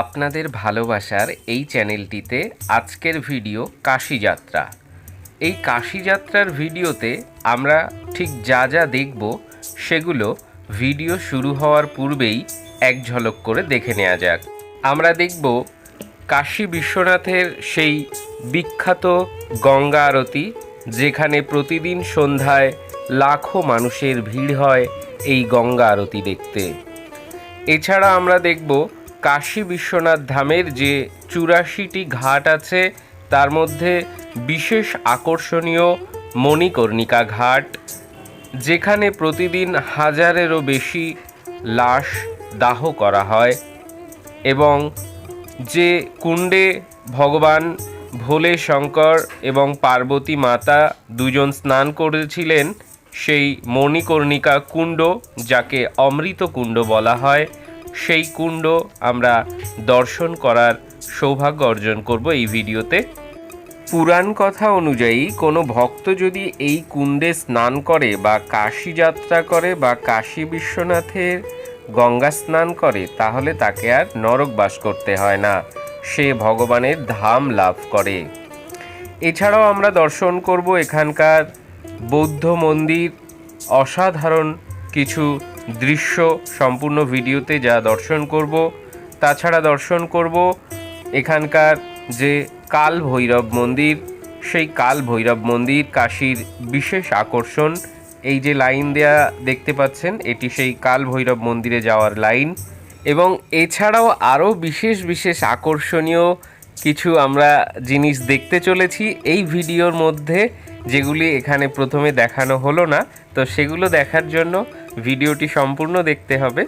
আপনাদের ভালোবাসার এই চ্যানেলটিতে আজকের ভিডিও কাশি যাত্রা। এই কাশি যাত্রার ভিডিওতে আমরা ঠিক যা যা দেখব, সেগুলো ভিডিও শুরু হওয়ার পূর্বেই এক ঝলক করে দেখে নেওয়া যাক। আমরা দেখব কাশী বিশ্বনাথের সেই বিখ্যাত গঙ্গা আরতি, যেখানে প্রতিদিন সন্ধ্যায় লাখো মানুষের ভিড় হয় এই গঙ্গা আরতি দেখতে। এছাড়া আমরা দেখব কাশী বিশ্বনাথ ধামের যে চুরাশিটি ঘাট আছে, তার মধ্যে বিশেষ আকর্ষণীয় মণিকর্ণিকা ঘাট, যেখানে প্রতিদিন হাজারেরও বেশি লাশ দাহ করা হয় এবং যে কুণ্ডে ভগবান ভোলে শঙ্কর এবং পার্বতী মাতা দুজন স্নান করেছিলেন, সেই মণিকর্ণিকা কুণ্ড, যাকে অমৃত কুণ্ড বলা হয় সেই কুণ্ড আমরা দর্শন করার সৌভাগ্য অর্জন করব এই ভিডিওতে। পুরাণ কথা অনুযায়ী কোনো ভক্ত যদি এই কুণ্ডে স্নান করে বা কাশী যাত্রা করে বা কাশী বিশ্বনাথের গঙ্গা স্নান করে, তাহলে তাকে আর নরক বাস করতে হয় না। সে ভগবানের ধাম লাভ করে। এছাড়াও আমরা দর্শন করব এখানকার বৌদ্ধ মন্দির, অসাধারণ কিছু দৃশ্য সম্পূর্ণ ভিডিওতে যা দর্শন করব, তাছাড়া দর্শন করব এখানকার যে কাল ভৈরব মন্দির। সেই কাল ভৈরব মন্দির কাশীর বিশেষ আকর্ষণ। এই যে লাইন দেয়া দেখতে পাচ্ছেন, এটি সেই কাল ভৈরব মন্দিরে যাওয়ার লাইন। এবং এছাড়াও আরও বিশেষ বিশেষ আকর্ষণীয় কিছু আমরা জিনিস দেখতে চলেছি। এই ভিডিওর মধ্যে যেগুলি এখানে প্রথমে দেখানো হলো না, তো সেগুলো দেখার জন্য ভিডিওটি সম্পূর্ণ দেখতে হবে।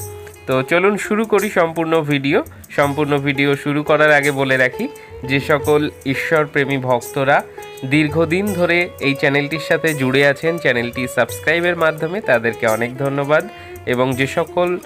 তো চলুন শুরু করি সম্পূর্ণ ভিডিও। সম্পূর্ণ ভিডিও শুরু করার আগে বলে রাখি, যে সকল ঈশ্বরপ্রেমী ভক্তরা দীর্ঘদিন ধরে এই চ্যানেলটির সাথে জুড়ে আছেন, চ্যানেলটি সাবস্ক্রাইবের মাধ্যমে তাদেরকে অনেক ধন্যবাদ। এবং যে সকল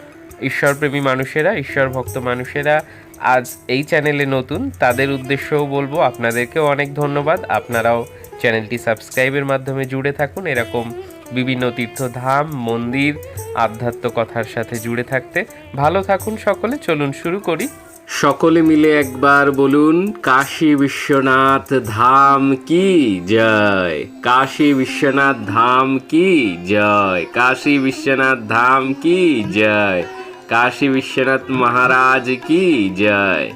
ঈশ্বরপ্রেমী মানুষেরা ঈশ্বর ভক্ত মানুষেরা আজ এই চ্যানেলে নতুন, তাদের উদ্দেশ্যও বলব, আপনাদেরকেও অনেক ধন্যবাদ। আপনারাও চ্যানেলটি সাবস্ক্রাইবের মাধ্যমে জুড়ে থাকুন। এরকম বিভিন্ন তীর্থধাম, মন্দির, আধ্যাত্ম কথার সাথে জুড়ে থাকতে ভালো থাকুন সকলে, চলুন শুরু করি। সকলে মিলে একবার বলুন, কাশী বিশ্বনাথ ধাম কি জয়? কাশী বিশ্বনাথ ধাম কি জয়? কাশী বিশ্বনাথ ধাম কি জয়? কাশী বিশ্বনাথ মহারাজ কি জয়?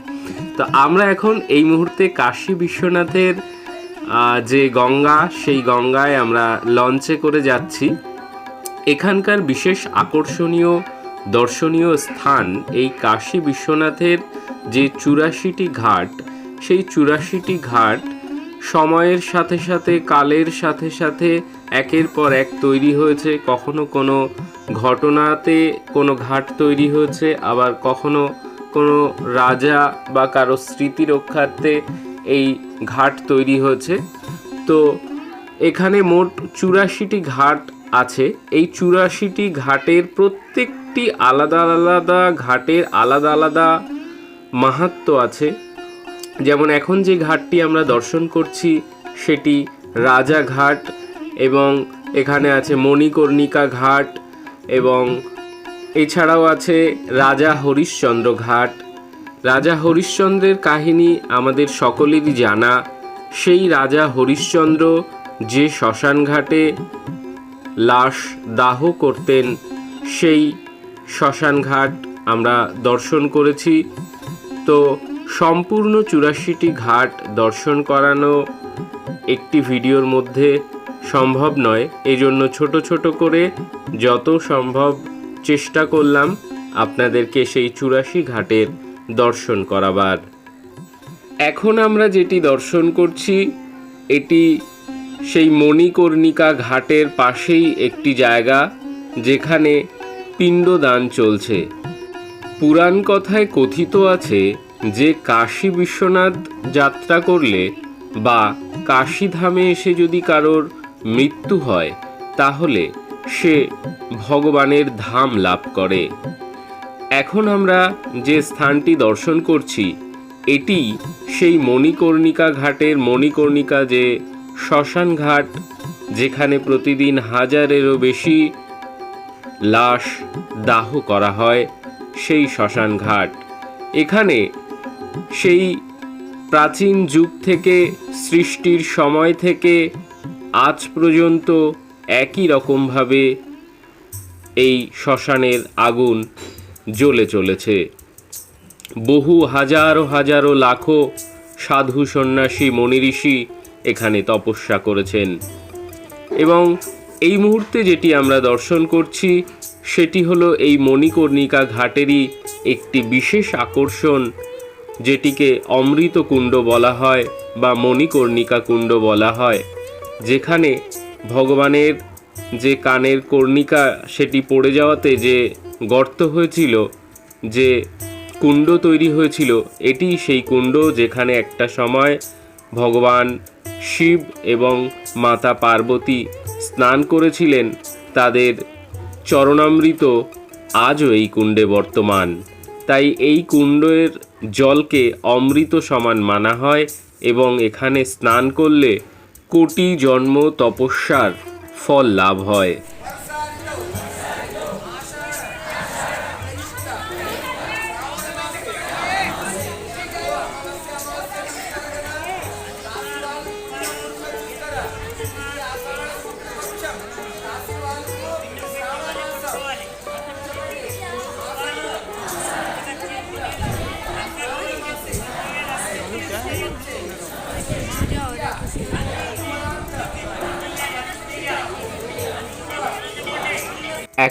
তো আমরা এখন এই মুহূর্তে কাশী বিশ্বনাথের যে গঙ্গা, সেই গঙ্গায় আমরা লঞ্চে করে যাচ্ছি। এখানকার বিশেষ আকর্ষণীয়, দর্শনীয় স্থান এই কাশী বিশ্বনাথের যে চুরাশিটি ঘাট, সেই চুরাশিটি ঘাট সময়ের সাথে সাথে, কালের সাথে সাথে একের পর এক তৈরি হয়েছে। কখনো কোনো ঘটনাতে কোনো ঘাট তৈরি হয়েছে, আবার কখনো কোনো রাজা বা কারও স্মৃতি রক্ষার্থে এই ঘাট তৈরি হয়েছে। তো এখানে মোট চুরাশিটি ঘাট আছে। এই চুরাশিটি ঘাটের প্রত্যেকটি আলাদা আলাদা ঘাটের আলাদা আলাদা মাহাত্ম আছে। যেমন এখন যে ঘাটটি আমরা দর্শন করছি, সেটি রাজা ঘাট এবং এখানে আছে মণিকর্ণিকা ঘাট এবং এছাড়াও আছে রাজা হরিশ্চন্দ্র ঘাট। রাজা হরিশ্চন্দ্রের কাহিনী আমাদের সকলেরই জানা। সেই রাজা হরিশ্চন্দ্র যে শ্মশান ঘাটে লাশ দাহ করতেন, সেই শ্মশান ঘাট আমরা দর্শন করেছি। তো সম্পূর্ণ চুরাশিটি ঘাট দর্শন করানো একটি ভিডিওর মধ্যে সম্ভব নয়। এই জন্য ছোট ছোট করে যত সম্ভব চেষ্টা করলাম আপনাদেরকে সেই চুরাশি ঘাটের দর্শন করাবার। এখন আমরা যেটি দর্শন করছি, এটি সেই মণিকর্ণিকা ঘাটের পাশেই একটি জায়গা, যেখানে পিণ্ডদান চলছে। পুরাণ কথায় কথিত আছে যে কাশী বিশ্বনাথ যাত্রা করলে বা কাশীধামে এসে যদি কারোর মৃত্যু হয়, তাহলে সে ভগবানের ধাম লাভ করে। এখন আমরা যে স্থানটি দর্শন করছি, এটি সেই মণিকর্ণিকা ঘাটের মণিকর্ণিকা যে শ্মশান ঘাট, যেখানে প্রতিদিন হাজারেরও বেশি লাশ দাহ করা হয় সেই শ্মশান ঘাট। এখানে সেই প্রাচীন যুগ থেকে, সৃষ্টির সময় থেকে, আজ পর্যন্ত একই রকমভাবে এই শ্মশানের আগুন জ্বলে চলেছে। বহু হাজারো হাজারো লাখো সাধু সন্ন্যাসী মনিঋষি এখানে তপস্যা করেছেন। এবং এই মুহূর্তে যেটি আমরা দর্শন করছি, সেটি হলো এই মণিকর্ণিকা ঘাটেরই একটি বিশেষ আকর্ষণ, যেটিকে অমৃত কুণ্ড বলা হয় বা মণিকর্ণিকা কুণ্ড বলা হয়, যেখানে ভগবানের যে কানের কর্ণিকা, সেটি পড়ে যাওয়াতে যে গর্ত হয়েছিল যে কুণ্ড তৈরি হয়েছিল, এটি সেই কুণ্ড যেখানে একটা সময় ভগবান শিব এবং মাতা পার্বতী স্নান করেছিলেন। তাদের চরণামৃত আজও এই কুণ্ডে বর্তমান। তাই এই কুণ্ডের জলকে অমৃত সমান মানা হয় এবং এখানে স্নান করলে কোটি জন্ম তপস্যার ফল লাভ হয়।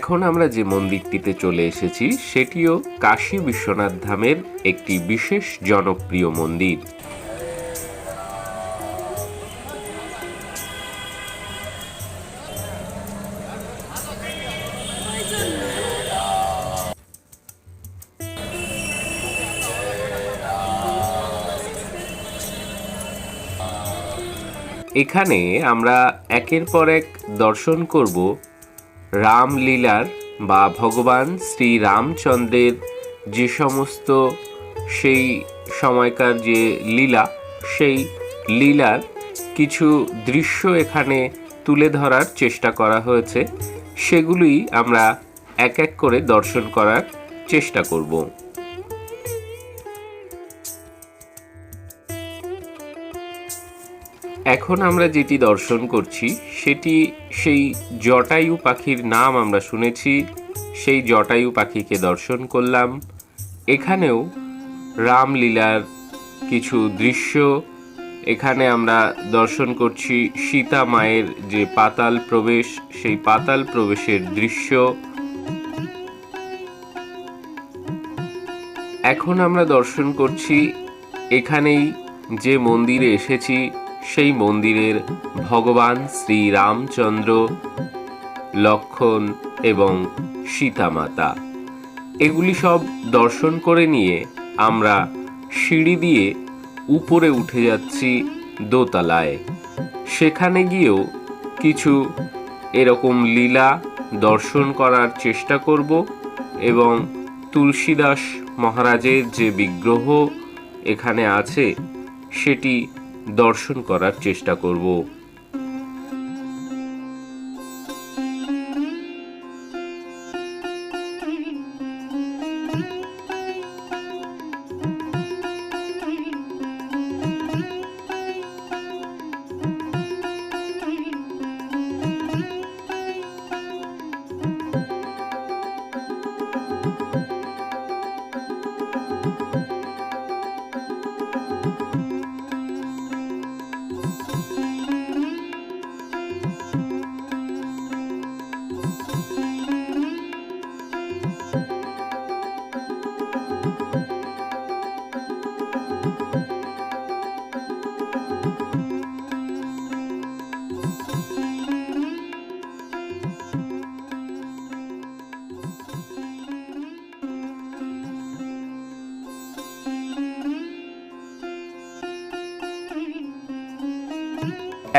এখন আমরা যে মন্দিরটিতে চলে এসেছি, সেটিও কাশী বিশ্বনাথ ধামের একটি বিশেষ জনপ্রিয় মন্দির। এখানে আমরা একের পর এক দর্শন করব রামলীলার বা ভগবান শ্রী রামচন্দ্রের যে সমস্ত সেই সময়কার যে লীলা, সেই লীলার কিছু দৃশ্য এখানে তুলে ধরার চেষ্টা করা হয়েছে। সেগুলি আমরা এক এক করে দর্শন করার চেষ্টা করব। এখন আমরা যেটি দর্শন করছি, সেটি সেই জটায়ু পাখির নাম আমরা শুনেছি। সেই জটায়ু পাখিকে দর্শন করলাম। এখানেও রামলীলার কিছু দৃশ্য। এখানে আমরা দর্শন করছি সীতা মায়ের যে পাতাল প্রবেশ, সেই পাতাল প্রবেশের দৃশ্য। এখন আমরা দর্শন করছি, এখানেই যে মন্দিরে এসেছি সেই মন্দিরের ভগবান শ্রী রামচন্দ্র লক্ষণ এবং সীতামাতা। এগুলি সব দর্শন করে নিয়ে আমরা সিঁড়ি দিয়ে উপরে উঠে যাচ্ছি দোতলায়। সেখানে গিয়েও কিছু এরকম লীলা দর্শন করার চেষ্টা করব এবং তুলসীদাস মহারাজের যে বিগ্রহ এখানে আছে, সেটি দর্শন করার চেষ্টা করব।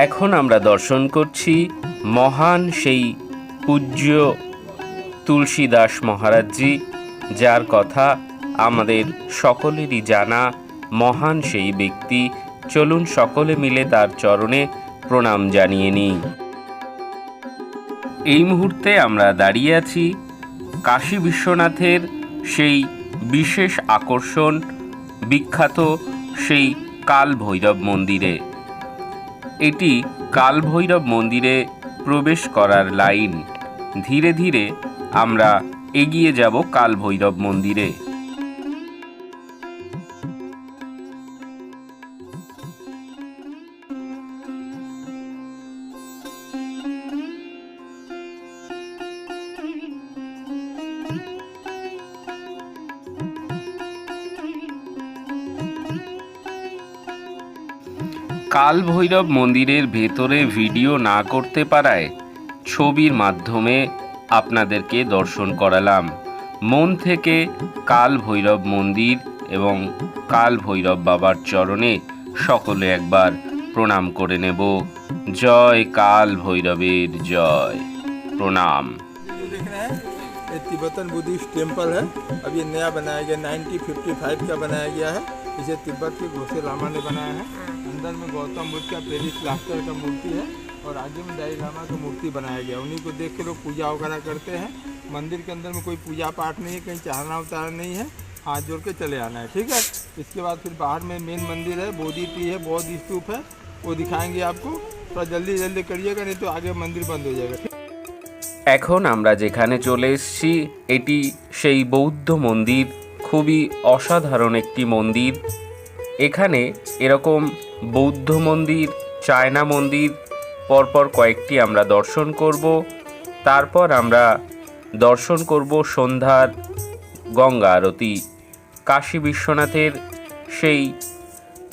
এখন আমরা দর্শন করছি মহান সেই পূজ্য তুলসীদাস মহারাজজি, যার কথা আমাদের সকলেরই জানা, মহান সেই ব্যক্তি। চলুন সকলে মিলে তার চরণে প্রণাম জানিয়ে নিই। এই মুহূর্তে আমরা দাঁড়িয়ে আছি কাশী বিশ্বনাথের সেই বিশেষ আকর্ষণ, বিখ্যাত সেই কাল ভৈরব মন্দিরে। এটি কালভৈরব মন্দিরে প্রবেশ করার লাইন। ধীরে ধীরে আমরা এগিয়ে যাব কালভৈরব মন্দিরে। কাল ভৈরব মন্দিরের ভেতরে ভিডিও না করতে পারায় ছবির মাধ্যমে আপনাদেরকে দর্শন করালাম মন থেকে কাল ভৈরব মন্দির এবং কাল ভৈরব বাবার চরণে সকলে একবার প্রণাম করে নেব জয় কাল ভৈরবের জয় প্রণাম जो देख रहे हैं ये तिब्बतन बुद्धिस्ट टेम्पल है अब ये नया बनाया गया 1955 का बनाया गया है इसे तिब्बत के घोषे लामा ने बनाया है अंदर में गौतम बुद्ध का पेरिस प्लास्टर का मूर्ति है और आगे में दाई लामा का मूर्ति बनाया गया उन्हीं को देख के लोग पूजा वगैरह करते हैं मंदिर के अंदर में कोई पूजा पाठ नहीं है कहीं चढ़ाना उतारना नहीं है हाथ जोड़ के चले आना है ठीक है इसके बाद फिर बाहर में मेन मंदिर है बोधि ट्री है बौद्ध स्तूप है वो दिखाएंगे आपको थोड़ा जल्दी जल्दी करिएगा नहीं तो आगे मंदिर बंद हो जाएगा ठीक এখন আমরা যেখানে চলে এসেছি এটি সেই বৌদ্ধ মন্দির খুবই অসাধারণ একটি মন্দির এখানে এরকম বৌদ্ধ মন্দির চায়না মন্দির পরপর কয়েকটি আমরা দর্শন করব তারপর আমরা দর্শন করব সন্ধ্যার গঙ্গা আরতি কাশী বিশ্বনাথের সেই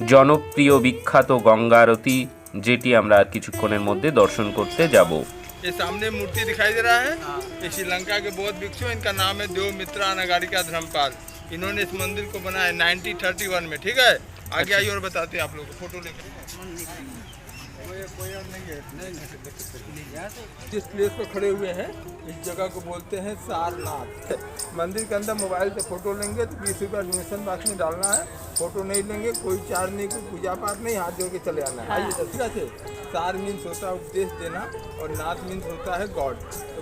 জনপ্রিয় বিখ্যাত গঙ্গা আরতি যেটি আমরা আর কিছুক্ষণের মধ্যে দর্শন করতে যাব ये सामने मूर्ति दिखाई दे रहा है ये श्रीलंका के बौद्ध भिक्षु हैं। इनका नाम है देव मित्रा नगारिका धर्मपाल इन्होंने इस मंदिर को बनाया 1931 में ठीक है? आगे आइए और बताते हैं आप लोग को फ़ोटो लेकर जिस प्लेस पर खड़े हुए हैं इस जगह को बोलते हैं सारनाथ। मंदिर के अंदर मोबाइल से फ़ोटो लेंगे तो बीस रुपया एडमिशन बॉक्स में डालना है फ़ोटो नहीं लेंगे कोई चार्ज नहीं कोई पूजा पाठ नहीं हाथ जोड़ के चले आना है। आइए ठीक है सार मीन्स होता है उपदेश देना और नाथ मीन्स होता है गॉड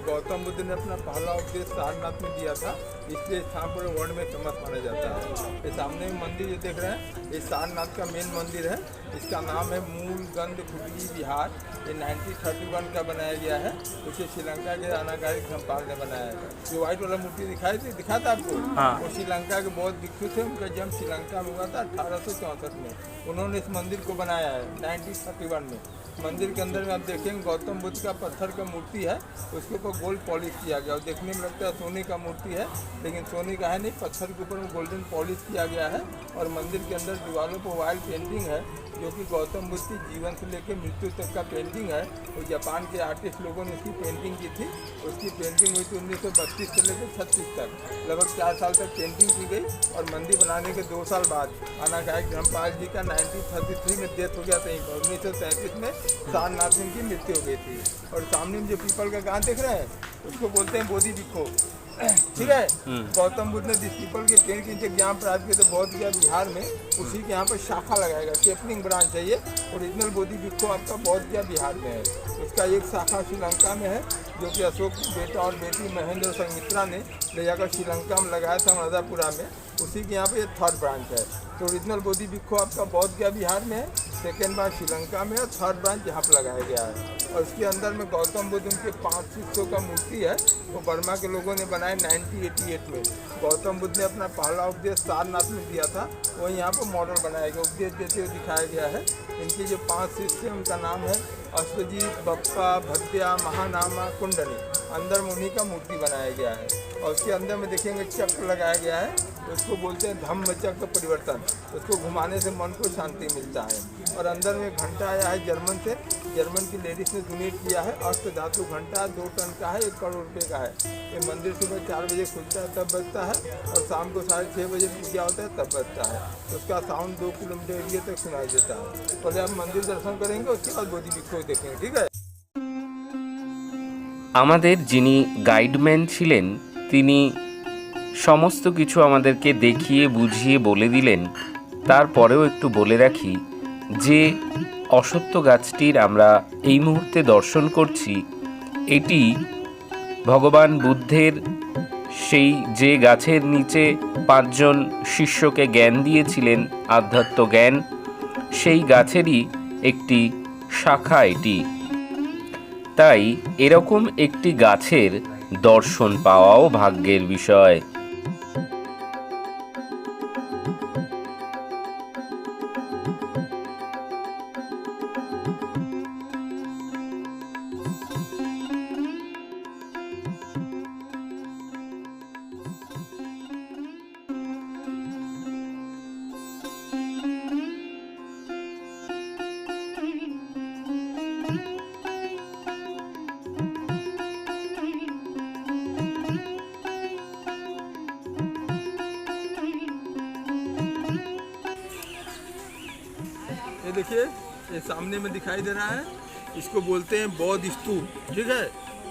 गौतम बुद्ध ने अपना पहला उपदेश सारनाथ में दिया था इसलिए स्थान पूरे वर्ल्ड में फ़ेमस माना जाता है। ये सामने मंदिर जो देख रहे हैं ये सारनाथ का मेन मंदिर है। इसका नाम है मूल गंध खुबली विहार। ये 1931 का बनाया गया है। उसे श्रीलंका के अनागारी धमपाल ने बनाया है। जो व्हाइट वाला मूर्ति दिखाई थी दिखा था आपको? वो श्रीलंका के बहुत भिक्षु थे। उनका जन्म श्रीलंका में हुआ था अठारह सौ चौंसठ में। उन्होंने इस मंदिर को बनाया है 1931 में। मंदिर के अंदर में आप देखेंगे गौतम बुद्ध का पत्थर का मूर्ति है, उसके ऊपर गोल्ड पॉलिश किया गया। और देखने में लगता है सोने का मूर्ति है, लेकिन सोने का है नहीं, पत्थर के ऊपर गोल्डन पॉलिश किया गया है। और मंदिर के अंदर दीवारों पर वाइल पेंटिंग है, जो कि गौतम बुद्ध की जीवन से लेकर मृत्यु तक का पेंटिंग है। और जापान के आर्टिस्ट लोगों ने उसकी पेंटिंग की थी। उसकी पेंटिंग हुई थी उन्नीस सौ बत्तीस से लेकर छत्तीस तक। लगभग चार साल तक पेंटिंग की गई और मंदिर बनाने के दो साल बाद अनागायक धर्मपाल जी का 1933 में डेथ हो गया था, उन्नीस सौ सैंतीस में। सारनाथ सिंह की मृत्यु हो गई थी। और सामने में जो पीपल का गाँव देख रहे हैं उसको बोलते हैं बोधि भिक्खो ठीक है? गौतम बुद्ध ने जिस पीपल के पेड़ के नीचे ज्ञान प्राप्त किया तो बौद्ध गया बिहार में उसी के यहाँ पर शाखा लगाएगा। सेपलिंग ब्रांच है ये ओरिजिनल बोधि भिक्खो आपका बौद्ध गया बिहार में है। उसका एक शाखा श्रीलंका में है जो कि अशोक की बेटा और बेटी महेंद्र संमित्रा ने ले जाकर श्रीलंका में लगाया था मरदापुरा में। उसी के यहाँ पर ये थर्ड ब्रांच है। तो ओरिजिनल बोधि भिक्खो आपका बौद्ध गया बिहार में है। सेकेंड ब्रांच श्रीलंका में और थर्ड ब्रांच यहाँ पर लगाया गया है। और उसके अंदर में गौतम बुद्ध उनके पाँच शिष्यों का मूर्ति है, वो बर्मा के लोगों ने बनाया 1988 में। गौतम बुद्ध ने अपना पहला उपदेश सारनाथ में दिया था, वो यहाँ पर मॉडल बनाया गया, उपदेश देते हुए दिखाया गया है। इनके जो पाँच शिष्य हैं, उनका नाम है अश्वजीत, बप्पा, भद्या, महानामा, कुंडली। अंदर में उन्हीं का मूर्ति बनाया गया है। और उसके अंदर में देखेंगे, चक्र लगाया गया है। उसको बोलते हैं धम्म चक्र परिवर्तन उसको घुमाने से मन को शांति मिलता है और अंदर में घंटा आया है जर्मन से जर्मन की लेडीज ने डोनेट किया है अष्ट धातु घंटा दो टन का है एक करोड़ रुपए का है ये मंदिर सुबह चार बजे खुलता है तब बजता है और शाम को साढ़े छः बजे पूजा होता है तब बजता है उसका साउंड दो किलोमीटर एरिया तक सुनाई देता है पहले आप मंदिर दर्शन करेंगे उसके बाद बोधी बिखो देखेंगे ठीक है আমাদের যিনি গাইডম্যান ছিলেন তিনি সমস্ত কিছু আমাদেরকে দেখিয়ে, বুঝিয়ে বলে দিলেন। তারপরেও একটু বলে রাখি যে, অসত্য গাছটির আমরা এই মুহূর্তে দর্শন করছি। এটি ভগবান বুদ্ধের সেই যে গাছের নিচে পাঁচজন শিষ্যকে জ্ঞান দিয়েছিলেন, আধ্যাত্ম জ্ঞান, সেই গাছেরই একটি শাখা এটি। তাই এরকম একটি গাছের দর্শন পাওয়াও ভাগ্যের বিষয়। देखिए, ये सामने में दिखाई दे रहा है। इसको बोलते हैं बौद्ध स्तूप ठीक है?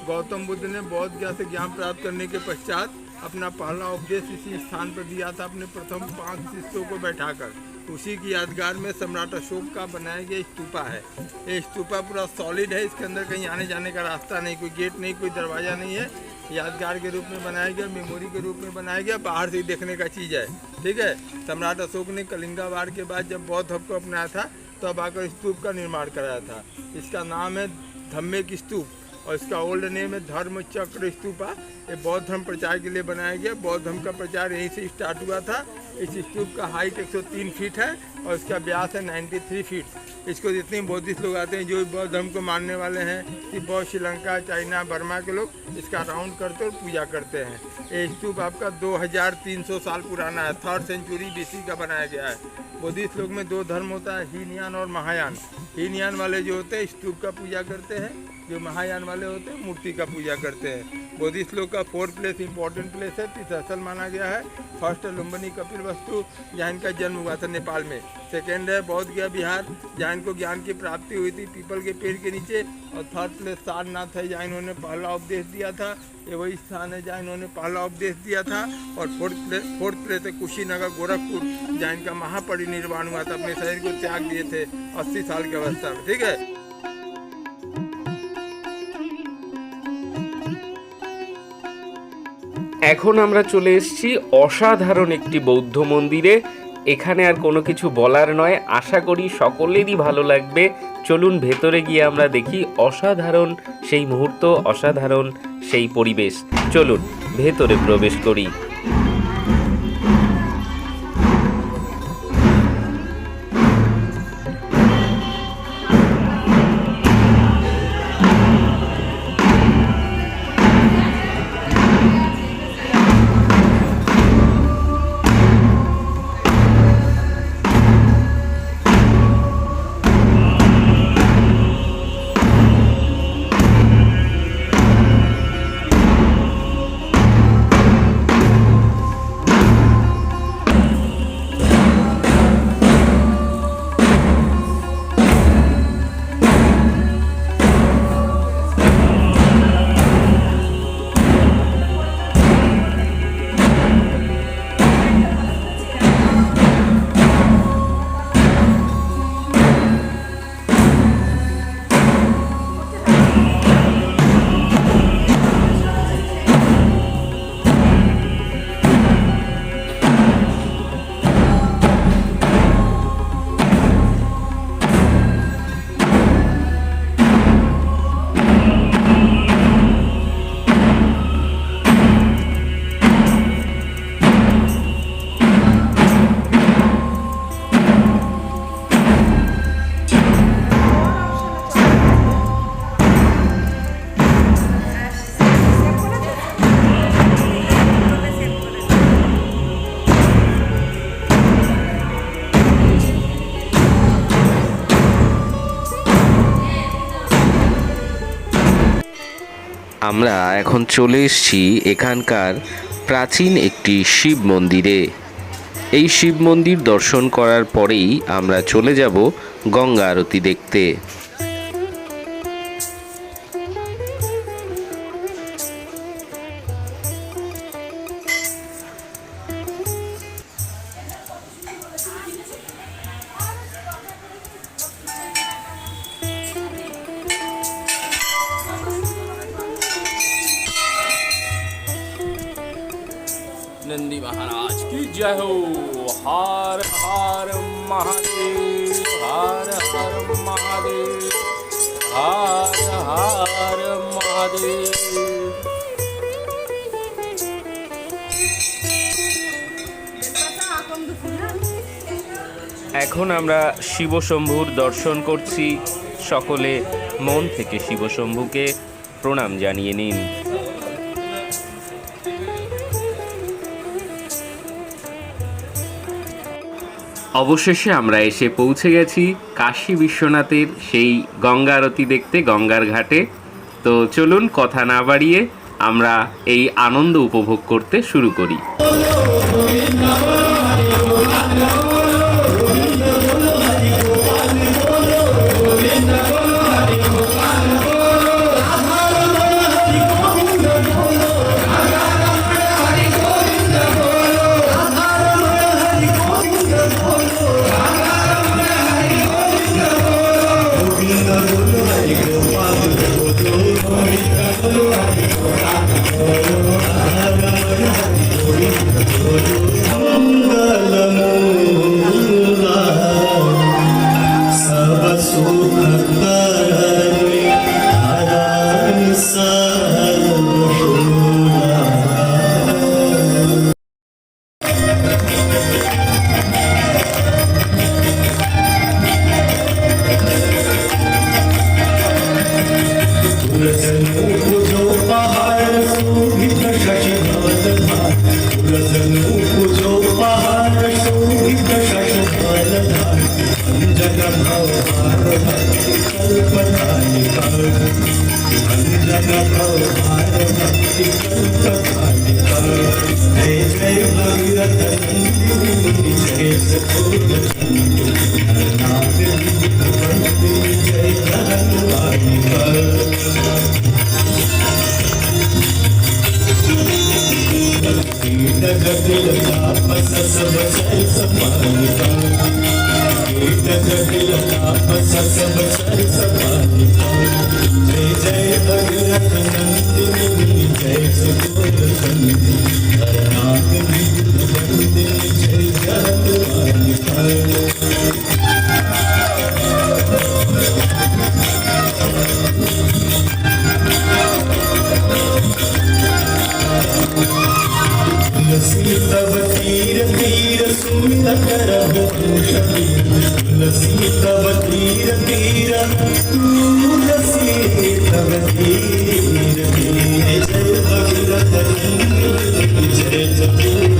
गौतम बुद्ध ने बौद्ध ज्ञान से ज्ञान प्राप्त करने के पश्चात अपना पहला उपदेश इसी स्थान पर दिया था, अपने प्रथम पाँच शिष्यों को बैठाकर। उसी की यादगार में सम्राट अशोक का बनाया गया स्तूपा है। ये स्तूपा पूरा सॉलिड है, इसके अंदर कहीं आने जाने का रास्ता नहीं, कोई गेट नहीं, कोई दरवाज़ा नहीं है। यादगार के रूप में बनाया गया मेमोरी के रूप में बनाया गया, बाहर से देखने का चीज़ है, ठीक है? सम्राट अशोक ने कलिंगा वार के बाद जब बौद्ध धर्म को अपनाया था तब आकर स्तूप का निर्माण कराया था। इसका नाम है धम्मे धम्मेक स्तूप और इसका ओल्ड नेम है धर्म चक्र स्तूपा। ये बौद्ध धर्म प्रचार के लिए बनाया गया। बौद्ध धर्म का प्रचार यहीं से स्टार्ट हुआ था। इस स्तूप का हाइट 103 फीट है और इसका व्यास है 93 फीट इसको जितने बौद्धिस्ट लोग आते हैं, जो बौद्ध धर्म को मानने वाले हैं, कि बौद्ध श्रीलंका, चाइना, बर्मा के लोग इसका राउंड करते और पूजा करते हैं। ये स्तूप आपका 2300 साल पुराना है। थर्ड सेंचुरी बीसी का बनाया गया है। बुद्धिस्ट लोग में दो धर्म होता है हीनयान और महायान। हीनयान वाले जो होते हैं स्तूप का पूजा करते हैं। जो महायान वाले होते हैं, मूर्ति का पूजा करते हैं। बुद्धिस्ट लोग का फोर्थ प्लेस इंपॉर्टेंट प्लेस है तीर्थस्थल माना गया है। फ़र्स्ट है लुम्बनी कपिल वस्तु, जहाँ इनका जन्म हुआ था नेपाल में। सेकेंड है बौद्ध गया बिहार, जहाँ इनको ज्ञान की प्राप्ति हुई थी पीपल के पेड़ के नीचे। और थर्ड प्लेस सारनाथ है, जहाँ इन्होंने पहला उपदेश दिया था। ये वही स्थान है जहाँ इन्होंने पहला उपदेश दिया था। और फोर्थ प्लेस फोर्थ प्लेस है कुशीनगर, गोरखपुर, जहाँ इनका महापरिनिर्वाण हुआ था। अपने शरीर को त्याग दिए थे अस्सी साल की अवस्था में। ठीक है? এখন আমরা চলে এসেছি অসাধারণ একটি বৌদ্ধ মন্দিরে। এখানে আর কোনো কিছু বলার নয়। আশা করি সকলেরই ভালো লাগবে। চলুন ভেতরে গিয়ে আমরা দেখি অসাধারণ সেই মুহূর্ত, অসাধারণ সেই পরিবেশ। চলুন, ভেতরে প্রবেশ করি। আমরা এখন চলে এসেছি এখানকার প্রাচীন একটি শিব মন্দিরে। এই শিব মন্দির দর্শন করার পরেই আমরা চলে যাব গঙ্গা আরতি দেখতে। শিবশম্ভুর দর্শন করছি। সকলে মন থেকে শিবশম্ভুকে প্রণাম জানিয়ে নিন। অবশেষে আমরা এসে পৌঁছে গেছি কাশী বিশ্বনাথের সেই গঙ্গা আরতি দেখতে, গঙ্গার ঘাটে। তো চলুন, কথা না বাড়িয়ে আমরা এই আনন্দ উপভোগ করতে শুরু করি। 그 जय जय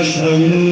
نشأ من